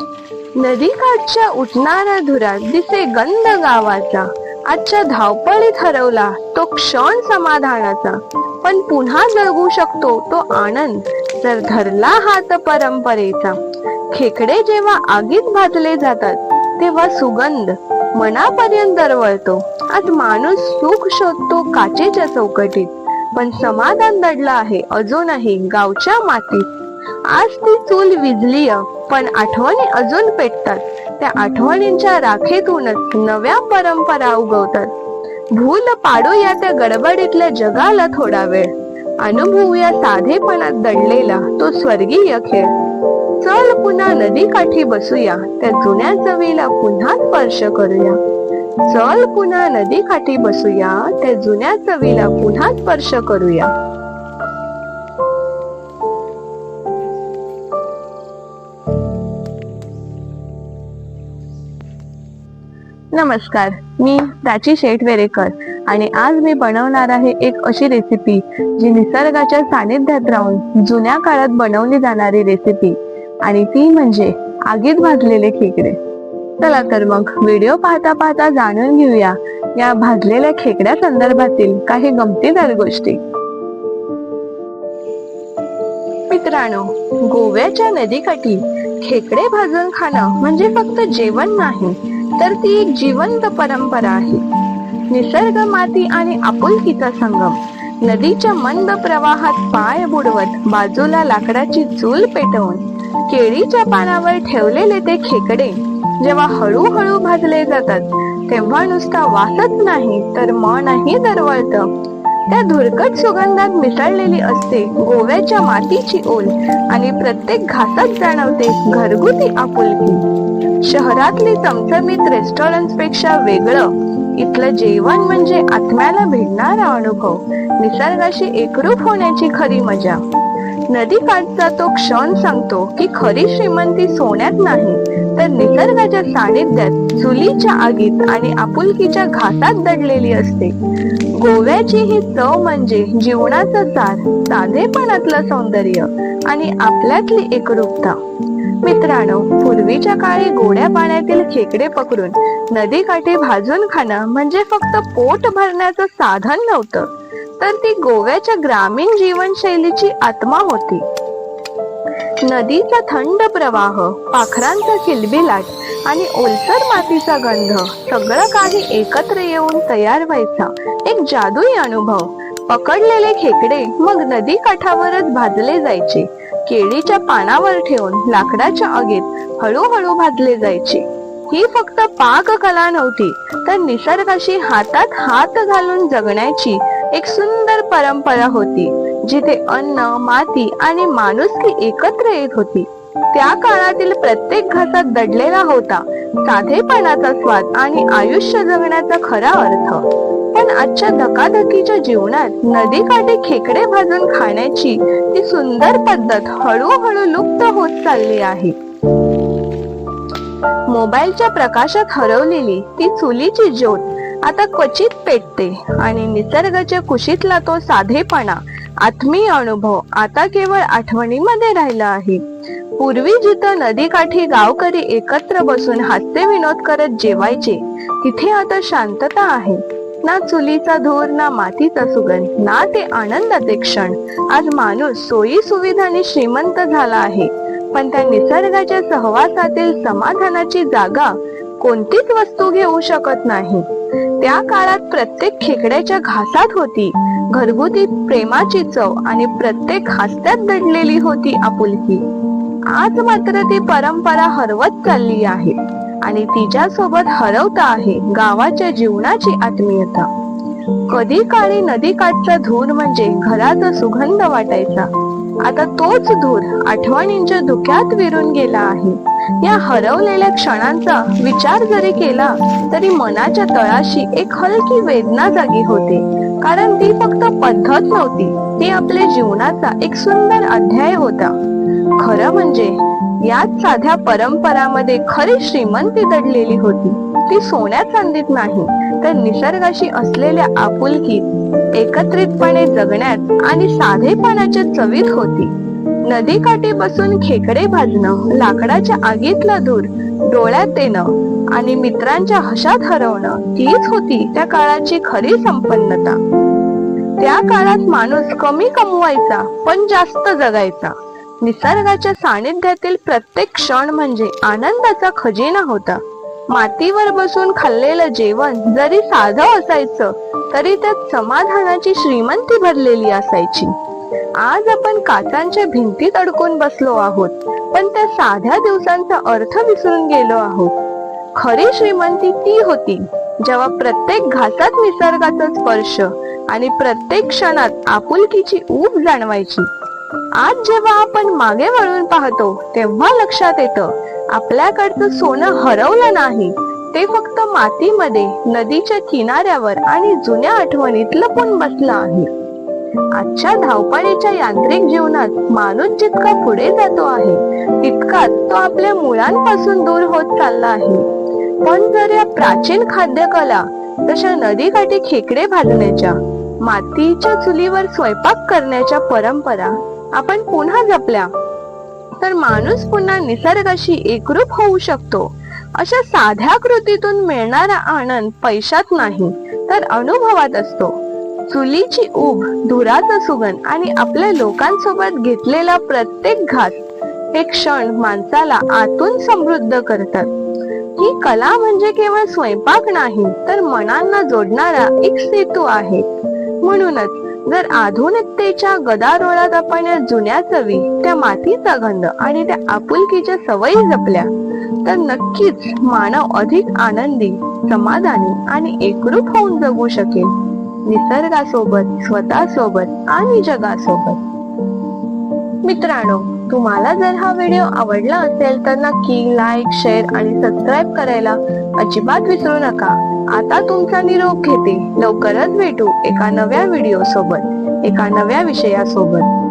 नदीकाठच्या उठणाऱ्या धुरात दिसे गंध गावाचा. आजच्या धावपळीत हरवला तो क्षण समाधानाचा. पण पुन्हा जगू शकतो तो आनंद जर धरला हात परंपरेचा. खेकडे जेव्हा आगीत भाजले जातात तेव्हा सुगंध मनापर्यंत दरवळतो. आज माणूस सुख शोधतो काचेच्या चौकटीत. पण समाधान दडलं आहे अजूनही गावच्या मातीत. आज ती चूल विजलीय पण आठवणी अजून पेटतात. त्या आठवणींच्या राखेतूनच नव्या परंपरा उगवतात. भूल पाडूया त्या गडबडीतल्या जगाला थोडा वेळ. अनुभवूया साधेपणात दडलेला तो स्वर्गीय खेळ. चल पुन्हा नदीकाठी बसूया त्या जुन्या चवीला पुन्हा स्पर्श करूया. चल पुन्हा नदीकाठी बसूया त्या जुन्या चवीला पुन्हा स्पर्श करूया. नमस्कार मी प्राची शेठ वेरेकर आणि आज मी बनवणार आहे एक अशी रेसिपी जी निसर्गाच्या सानिध्यात राहून जुन्या काळात बनवली जाणारी रेसिपी आणि ती म्हणजे आगीत भाजलेले खेकडे. चला तर मग व्हिडिओ पाहता पाहता जाणून घेऊया या भाजलेल्या खेकड्या संदर्भातील काही गमतीदार गोष्टी. मित्रांनो गोव्याच्या नदीकाठी खेकडे भाजून खाणं म्हणजे फक्त जेवण नाही तर ती एक जिवंत परंपरा आहे. निसर्ग माती आणि आपुलकीचा संगम. नदीच्या मंद प्रवाहात पाय बुडवत बाजूला लाकडाची चूल पेटवून केळीच्या पानावर ठेवलेले ते खेकडे जेव्हा हळूहळू भाजले जातात तेव्हा नुसता वासच नाही तर मनही दरवळतं. त्या धुरकट सुगंधात मिसळलेली असते गोव्याच्या मातीची ओल आणि प्रत्येक घासात जाणवते घरगुती आपुलकी. शहरातली चमचमीत रेस्टॉरंटपेक्षा वेगळं. इथलं जेवण म्हणजे आत्म्याला भिडणारा अनुभव. निसर्गाशी एकरूप होण्याची खरी मजा. नदी काठचा तो क्षण सांगतो की खरी श्रीमंती सोन्यात नाही. तर निसर्गाच्या सानिध्यात चुलीच्या आगीत आणि आपुलकीच्या घासात दडलेली असते. गोव्याची ही चव म्हणजे जीवनाचं सार साधेपणातलं सौंदर्य आणि आपल्यातली एकरूपता. मित्रांनो पूर्वीच्या काळी गोड्या पाण्यातील खेकडे पकडून नदीकाठी भाजून खाणं म्हणजे फक्त पोट भरण्याचं साधन नव्हतं. तर ती गोव्याच्या ग्रामीण जीवनशैलीची आत्मा होती. नदीचा थंड प्रवाह पाखरांचा किलबिलाट आणि ओलसर मातीचा गंध सगळं काही एकत्र येऊन तयार व्हायचा एक जादुई अनुभव. पकडलेले खेकडे मग नदी काठावरच भाजले जायचे. केळीच्या पानावर ठेवून लाकडाच्या आगीत हळूहळू भाजले जायचे. ही फक्त पाककला नव्हती तर निसर्गाशी हातात हात घालून जगण्याची एक सुंदर परंपरा होती. जिथे अन्न माती आणि माणुसकी एकत्र येत होती. त्या काळातील प्रत्येक घासात दडलेला होता. साधेपणाचा स्वाद आणि आयुष्य जगण्याचा खरा अर्थ. पण आजच्या धकाधकीच्या जीवनात नदीकाठी खेकडे भाजून खाण्याची ती सुंदर पद्धत हळूहळू लुप्त होत चालली आहे. मोबाईलच्या प्रकाशात हरवलेली ती चुलीची ज्योत आता क्वचित पेटते आणि निसर्गाच्या कुशीतला तो साधेपणा आत्मीय अनुभव आता केवळ आठवणीमध्ये राहिला आहे. पूर्वी जिथं नदीकाठी गावकरी एकत्र बसून हास्य विनोद करत जेवायचे तिथे आता शांतता आहे. ना चुलीचा धूर ना मातीचा सुगंध ना ते आनंदाचे क्षण. आज माणूस सोयी सुविधाने श्रीमंत झाला आहे. पण त्या निसर्गाच्या सहवासातील समाधानाची जागा कोणतीच वस्तू घेऊ शकत नाही. त्या काळात प्रत्येक खेकड्याच्या घासात होती. घरगुती प्रेमाची चव आणि प्रत्येक हास्यात दडलेली होती आपुलकी. आज मात्र ती परंपरा हरवत चालली आहे आणि तिच्या सोबत हरवता आहे गावाच्या जीवनाची आत्मीयता. कधी काळी नदीकाठचा धूर म्हणजे घराचा सुगंध वाटायचा. आता तोच धूर आठवणींच्या धुक्यात विरून गेला आहे. या हरवलेल्या क्षणांचा विचार जरी केला तरी मनाच्या तळाशी एक हलकी वेदना जागी होते. कारण ती फक्त पद्धत नव्हती ती आपल्या जीवनाचा एक सुंदर अध्याय होता. खरं म्हणजे याच साध्या परंपरामध्ये खरी श्रीमंती दडलेली होती. ती सोन्या चांदीत नाही तर निसर्गाशी असलेल्या आपुलकीत एकत्रितपणे जगण्यात आणि साधेपणाच्या चवीत होती. नदीकाठी बसून खेकडे भाजणं लाकडाच्या आगीतला धूर डोळ्यात येणं आणि मित्रांच्या हशात हरवणं हीच होती त्या काळाची खरी संपन्नता. त्या काळात माणूस कमी कमवायचा पण जास्त जगायचा. निसर्गाच्या सानिध्यातील प्रत्येक क्षण म्हणजे आनंदाचा खजिना होता. मातीवर बसून खाल्लेलं जेवण जरी साधं असायचं तरी त्यात समाधानाची श्रीमंती भरलेली असायची. आज आपण काचांच्या भिंतीत अडकून बसलो आहोत पण त्या साध्या दिवसांचा अर्थ विसरून गेलो आहोत. खरी श्रीमंती ती होती जेव्हा प्रत्येक घासात निसर्गाचा स्पर्श आणि प्रत्येक क्षणात आपुलकीची ऊब जाणवायची. आज जेव्हा आपण मागे वळून पाहतो तेव्हा लक्षात येतं आपल्याकडचं सोनं हरवलं नाही. ते फक्त मातीमध्ये नदीच्या किनाऱ्यावर आणि जुन्या आठवणीत लपून बसलं आहे. आजच्या धावपळीच्या यांत्रिक जीवनात माणूस जितका पुढे जातो आहे तितकाच तो आपल्या मुळांपासून दूर होत चालला आहे. पण जर या प्राचीन खाद्यकला तशा नदीकाठी खेकडे भाजण्याच्या मातीच्या चुलीवर स्वयंपाक करण्याच्या परंपरा आपण पुन्हा जपल्या तर माणूस पुन्हा निसर्गाशी एकरूप होऊ शकतो. अशा साध्या कृतीतून मिळणारा आनंद पैशात नाही तर अनुभवात असतो. चुलीची ऊब धुराचा सुगंध आणि आपल्या लोकांसोबत घेतलेला प्रत्येक घात हे क्षण माणसाला आतून समृद्ध करतात. ही कला म्हणजे केवळ स्वयंपाक नाही तर मनांना जोडणारा एक सेतू आहे. म्हणूनच जर आधुनिकतेच्या गदारोळात आपण या जुन्या चवी त्या मातीचा गंध आणि त्या आपुलकीच्या सवयी जपल्या तर नक्कीच मानव अधिक आनंदी समाधानी आणि एकरूप होऊन जगू शकेल. निसर्गासोबत स्वतःसोबत आणि जगासोबत. मित्रांनो तुम्हाला जर हा व्हिडिओ आवडला असेल तर नक्की लाईक शेअर आणि सबस्क्राईब करायला अजिबात विसरू नका. आता तुमचा निरोप घेते. लवकरच भेटू एका नव्या व्हिडिओ सोबत. एका नव्या विषयासोबत.